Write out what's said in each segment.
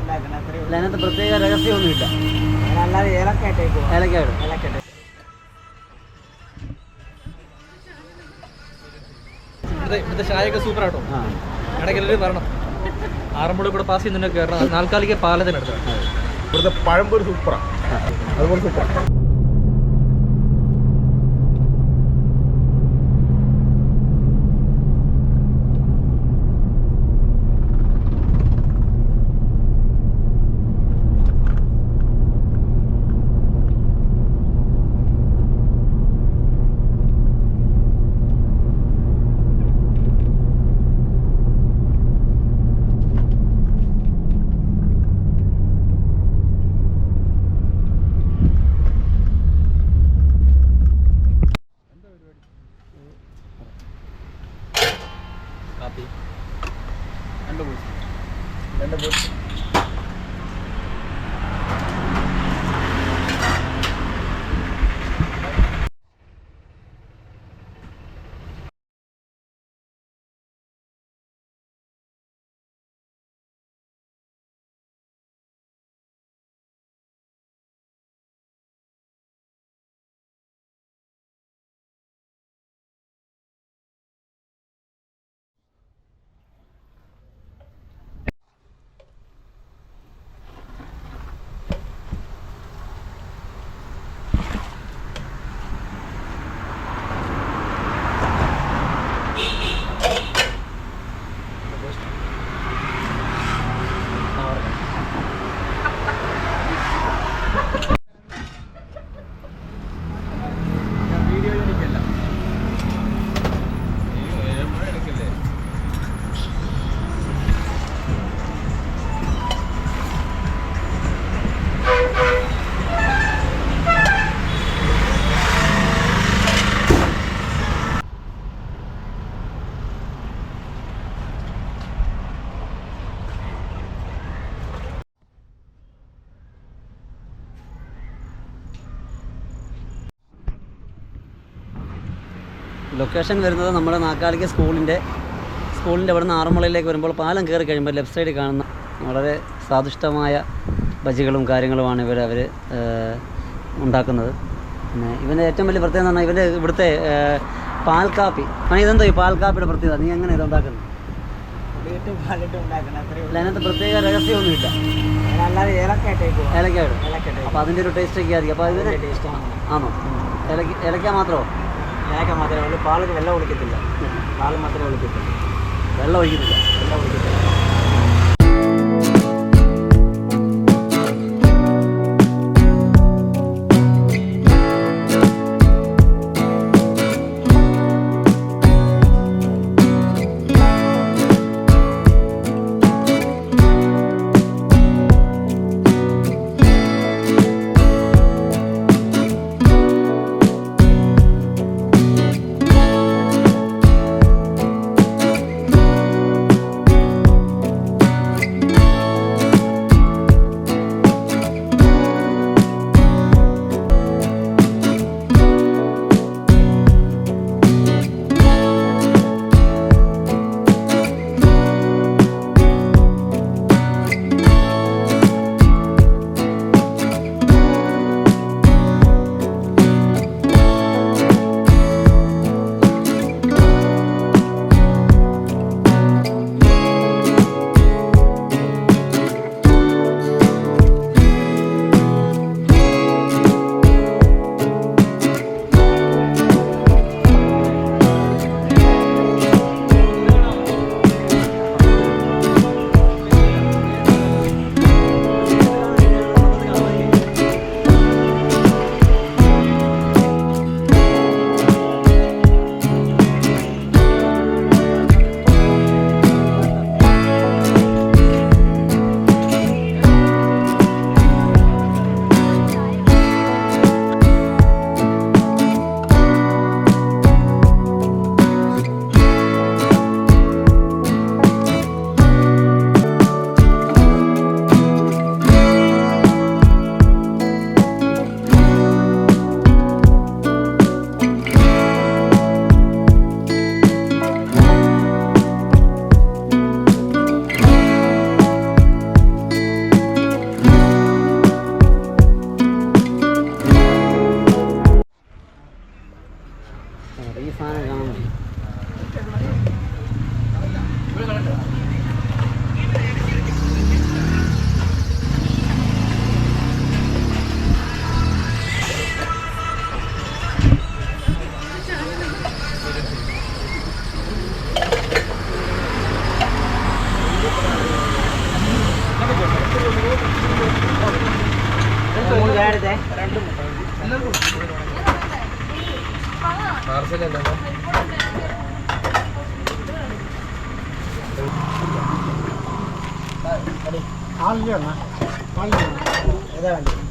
ഉണ്ടാക്കണം അത്രേ ഉള്ളൂ. അതിനകത്ത് പ്രത്യേക രഹസ്യമൊന്നുമില്ല. അല്ലാതെ ഏലക്കായിട്ടേക്ക് ഏലക്കാട് ഏലക്കായിട്ട് ഇവിടുത്തെ ചായയൊക്കെ സൂപ്പർ ആട്ടോ വരണം. ആറന്മുള ഇവിടെ പാസ് ചെയ്യുന്നുണ്ട് കയറണം നാൽക്കാലിക പാലത്തിനടുത്താണ്. ഇവിടുത്തെ പഴംപൊരി സൂപ്പറാണ് അതുപോലെ സൂപ്പർ കാപ്പി. രണ്ട് പൂച്ച രണ്ട് പൂച്ച ലൊക്കേഷൻ വരുന്നത് നമ്മുടെ നാക്കാലിക്ക് സ്കൂളിന്റെ സ്കൂളിന്റെ അവിടെ നിന്ന് ആറന്മുളയിലേക്ക് വരുമ്പോൾ പാലം കയറി കഴിയുമ്പോൾ ലെഫ്റ്റ് സൈഡിൽ കാണുന്ന വളരെ സ്വാദിഷ്ടമായ ബജികളും കാര്യങ്ങളുമാണ് ഇവർ അവർ ഉണ്ടാക്കുന്നത്. പിന്നെ ഇവന്റെ ഏറ്റവും വലിയ പ്രത്യേകത എന്ന് പറഞ്ഞാൽ ഇവന്റെ ഇവിടുത്തെ പാൽക്കാപ്പി. പാൽ കാപ്പി ആ ഇതെന്തോ ഈ പാൽ കാപ്പിയുടെ പ്രത്യേകത? നീ എങ്ങനെ ഇത് ഉണ്ടാക്കുന്നത്? അല്ല അതിനകത്ത് പ്രത്യേക രഹസ്യമൊന്നുമില്ല. ഏലക്കായിട്ട് അപ്പോൾ അതിന്റെ ഒരു ടേസ്റ്റ് ഒക്കെ ആയിരിക്കും അപ്പോൾ അതിന് ആണോ. ഏലക്ക ഏലക്ക മാത്രമോ மேக மாத்திரை வந்து பாலுக்கு வெள்ளை ஒழிக்கிறதில்ல. பால் மாத்திரை ஒழிக்கிறதில்ல. வெள்ளை ஒழிக்கிறதில்ல. வெள்ளை ஒழிக்கிறதில்ல.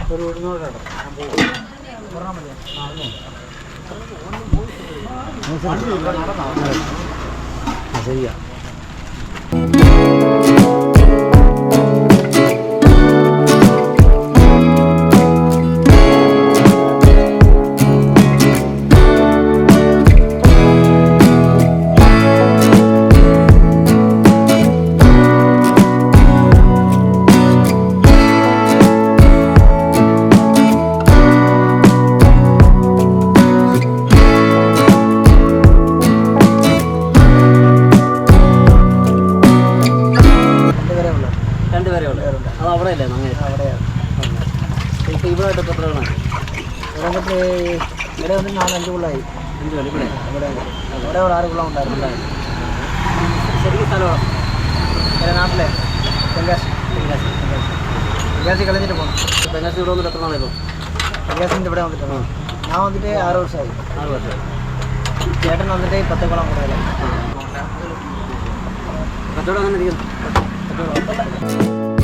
ഒരു ഇരുന്നൂറ് കേട്ടോ ഇവിടെ വന്നിട്ട് നാല് അഞ്ച് പേര് ഇവിടെ. ഇവിടെ ഇവിടെ ഒരു ആറ് പിള്ള ഉണ്ടായിരുന്നു. ശരിക്കും സ്ഥലമാണ്? എന്റെ നാട്ടിലെ തെങ്കാശി. തെങ്കാശി. തെങ്കാശി കളഞ്ഞിട്ട് പോകണം തെങ്ങാശി ഇവിടെ വന്നിട്ട് എത്ര നാളെ ഇപ്പോൾ തെങ്കാശിന്റെ ഇവിടെ വന്നിട്ട് ഞാൻ വന്നിട്ട് ആറ് വർഷമായി. ആറ് വർഷമായി. ചേട്ടൻ വന്നിട്ട് പത്തേക്കോളം കൂടുതലായി. കച്ചവടം അങ്ങനെ ഇരിക്കുന്നു. ഇവിടുത്തെ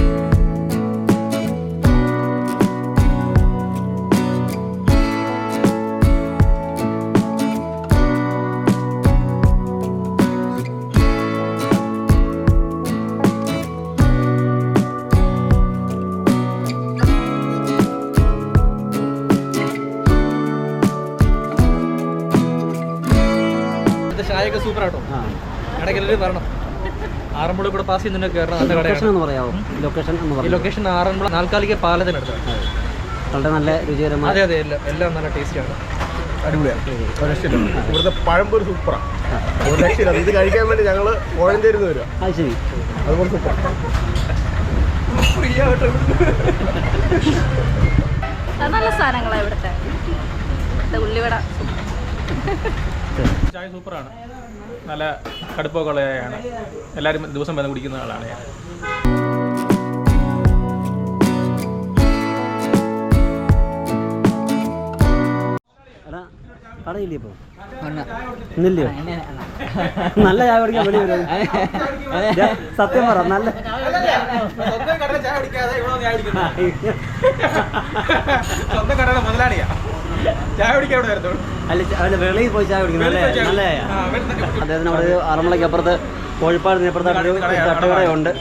എല്ലാവരും വരണം. ആറന്മുള കൂടെ പാസ് ചെയ്യുന്നതിനൊക്കെ കയറണം നല്ല ലൊക്കേഷൻ കടയാണ്. എന്ന് പറയാമോ ലൊക്കേഷൻ എന്ന് ഈ പറയാം ലൊക്കേഷൻ ആറന്മുള നാൽക്കാലിക പാലത്തിനടുത്ത് വളരെ നല്ല രുചികരമായ അതെ അതെ എല്ലാം എല്ലാം നല്ല ടേസ്റ്റിയാണ് അടിപൊളിയാണ്. ഒരു രക്ഷയില്ല. ഇവിടുത്തെ പഴംപൊരി സൂപ്പറാണ് ഒരു രക്ഷയില്ല. ഇത് കഴിക്കാൻ വേണ്ടി ഞങ്ങൾ കോഴഞ്ചേരിന്ന് വരിക. അത് ശരി. അതുപോലെ സൂപ്പർ അത് നല്ല സാധനങ്ങളാണ് ഇവിടുത്തെ. ഇത് ഉള്ളിവട. ചായ സൂപ്പറാണ്. നല്ല കടുപ്പമൊക്കെ ഉള്ള ചായയാണ് എല്ലാവരും ദിവസം വന്ന് കുടിക്കുന്ന ആളാണ് ഞാൻ. കടയില്ലേ ഇന്നില്ലയോ? നല്ല ചായ കുടിക്കാൻ വെളി വരും. സത്യം പറ നല്ല സ്വന്തം കടയുടെ മുതലാളിയാ. ചായ കുടിക്കാൻ അവിടെ വരത്തോളൂ അല്ല വെളിയിൽ പോയി ചായ കുടിക്കും അല്ലേ നല്ല അദ്ദേഹത്തിന് അവിടെ അപ്പുറത്ത് കോഴിപ്പാടിന് അപ്പുറത്തായിട്ട് ഒരു കടയാണ്, തട്ടുകടയുണ്ട്.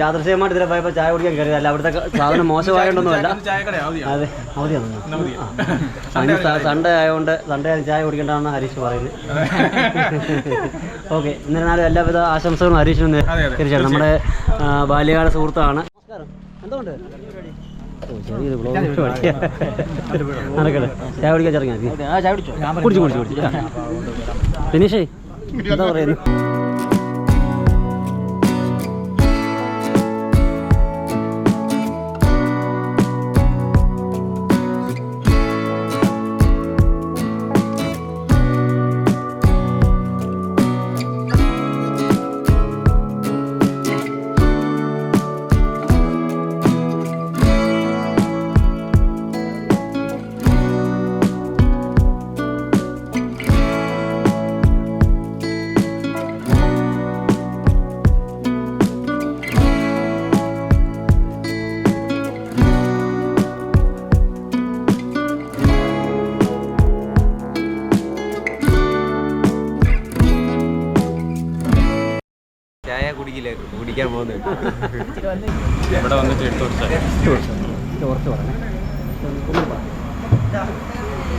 യാദൃശ്യമായിട്ട് ഇതിലെ പോയപ്പോൾ ചായ കുടിക്കാൻ കയറിയത് അല്ല. അവിടുത്തെ സാധനം മോശമായതുകൊണ്ടൊന്നുമല്ല അതെ അവധിയാണ് സൺഡേ ആയതുകൊണ്ട് സൺഡേ ചായ കുടിക്കേണ്ടതാണ് ഹരീഷ് പറയുന്നത്. ഓക്കെ എന്നിരുന്നാലും എല്ലാവിധ ആശംസകളും ഹരീഷിനും തീർച്ചയായിട്ടും തീർച്ചയായും. നമ്മുടെ ബാല്യകാല സുഹൃത്താണ്. നമസ്കാരം. എന്തുകൊണ്ട്? നടക്കട്ടെ. ചായ കുടിക്കാൻ ഇറങ്ങിയാ കുടിച്ചു? കുടിച്ചു കുടിച്ചു ഫിനിഷേ എന്താ പറയുന്നത്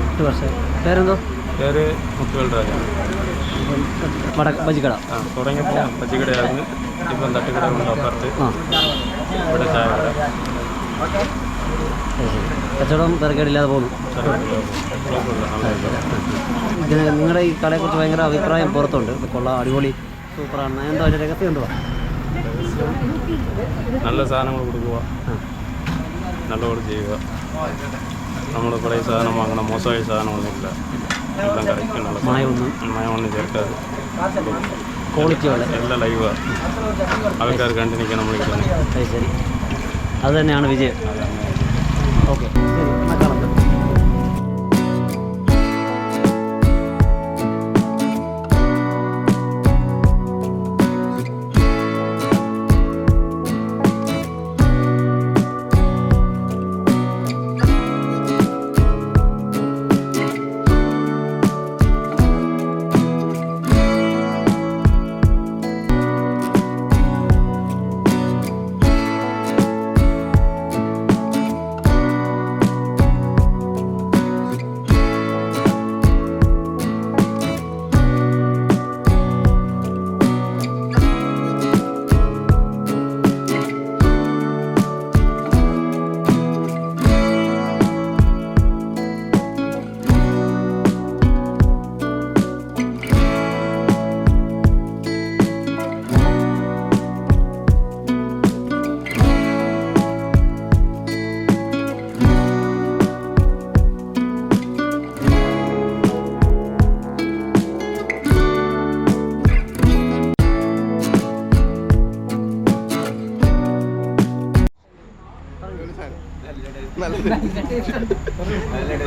എട്ട് വർഷം പേരെന്തോ? പേര് മുത്തുവൽ രാജ. വട ബജിക്കട ആ തുടങ്ങിയപ്പോൾ പച്ചക്കടയായിരുന്നു ഇപ്പം തട്ടുകട അപ്പുറത്ത്. ഇവിടെ ചായ കട. കച്ചവടം തിരക്കേടില്ലാതെ പോകുന്നു. നിങ്ങളുടെ ഈ കടയെക്കുറിച്ച് ഭയങ്കര അഭിപ്രായം പുറത്തുണ്ട്. കൊള്ള കൊള്ളാം അടിപൊളി സൂപ്പറാണ് എന്താ അതിന്റെ രഹസ്യം എന്തുവാ? നല്ല സാധനങ്ങൾ കൊടുക്കുക നല്ലപോലെ ചെയ്യുക. നമ്മൾ പഴയ സാധനം വാങ്ങണം മോശമായ സാധനമൊന്നുമില്ല എല്ലാം കറക്റ്റ് നല്ല മായമൊന്നും മയമൊന്നും ചേർക്കാതെ. ക്വാളിറ്റി എല്ലാം ലൈവാണ് ആൾക്കാർ കണ്ടു നിൽക്കാൻ നമ്മൾ അത് ശരി. അത് തന്നെയാണ് വിജയം. ഓക്കെ.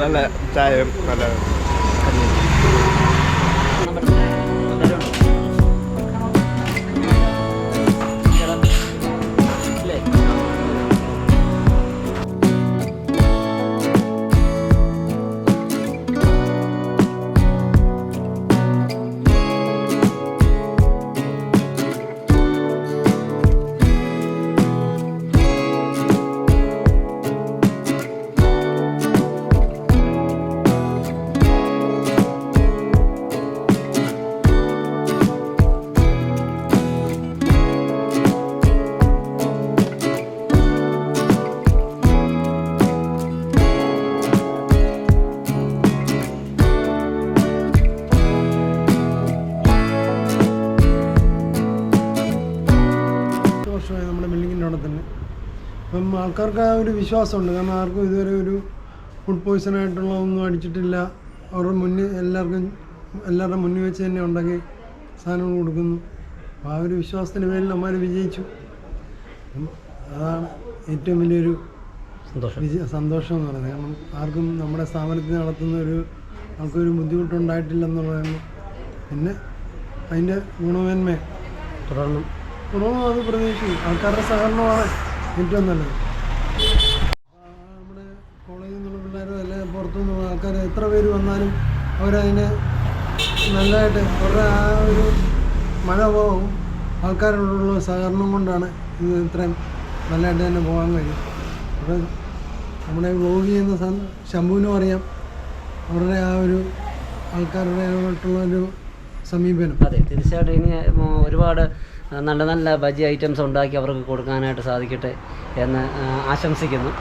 നല്ല ചായ നല്ല ആൾക്കാർക്ക് ആ ഒരു വിശ്വാസമുണ്ട്. കാരണം ആർക്കും ഇതുവരെ ഒരു ഫുഡ് പോയ്സൺ ആയിട്ടുള്ള ഒന്നും അടിച്ചിട്ടില്ല. അവരുടെ മുന്നിൽ എല്ലാവർക്കും എല്ലാവരുടെ മുന്നിൽ വെച്ച് തന്നെ ഉണ്ടാക്കി സാധനങ്ങൾ കൊടുക്കുന്നു. അപ്പോൾ ആ ഒരു വിശ്വാസത്തിന് പേരിൽ നമ്മൾ വിജയിച്ചു. അതാണ് ഏറ്റവും വലിയൊരു സന്തോഷം. സന്തോഷം എന്ന് പറയുന്നത്. കാരണം ആർക്കും നമ്മുടെ സ്ഥാപനത്തിൽ നടത്തുന്ന ഒരു ആൾക്കൊരു പറയുന്നു പിന്നെ അതിന്റെ ഗുണമേന്മ. തുടർന്നും ഗുണവും അത് പ്രതീക്ഷിക്കും. ആൾക്കാരുടെ സഹകരണമാണ് ഏറ്റവും നല്ലത് ആ, നമ്മുടെ കോളേജിൽ നിന്നുള്ള പിള്ളേരും അല്ലെങ്കിൽ പുറത്തു ആൾക്കാർ എത്ര പേര് വന്നാലും അവരതിനെ നല്ലതായിട്ട് അവരുടെ ആ ഒരു മനോഭാവവും ആൾക്കാരോടുള്ള സഹകരണം കൊണ്ടാണ് ഇത് ഇത്രയും നല്ലതായിട്ട് തന്നെ പോകാൻ കഴിയും. അവിടെ നമ്മുടെ വ്ലോഗ് ചെയ്യുന്ന ശംഭുവിനും അറിയാം അവരുടെ ആ ഒരു ആൾക്കാരുടെ ആയിട്ടുള്ള ഒരു സമീപനം. അതെ തീർച്ചയായിട്ടും ഇനി ഒരുപാട് നല്ല നല്ല ബജി ഐറ്റംസ് ഉണ്ടാക്കി അവർക്ക് കൊടുക്കാനായിട്ട് സാധിക്കട്ടെ എന്ന് ആശംസിക്കുന്നു.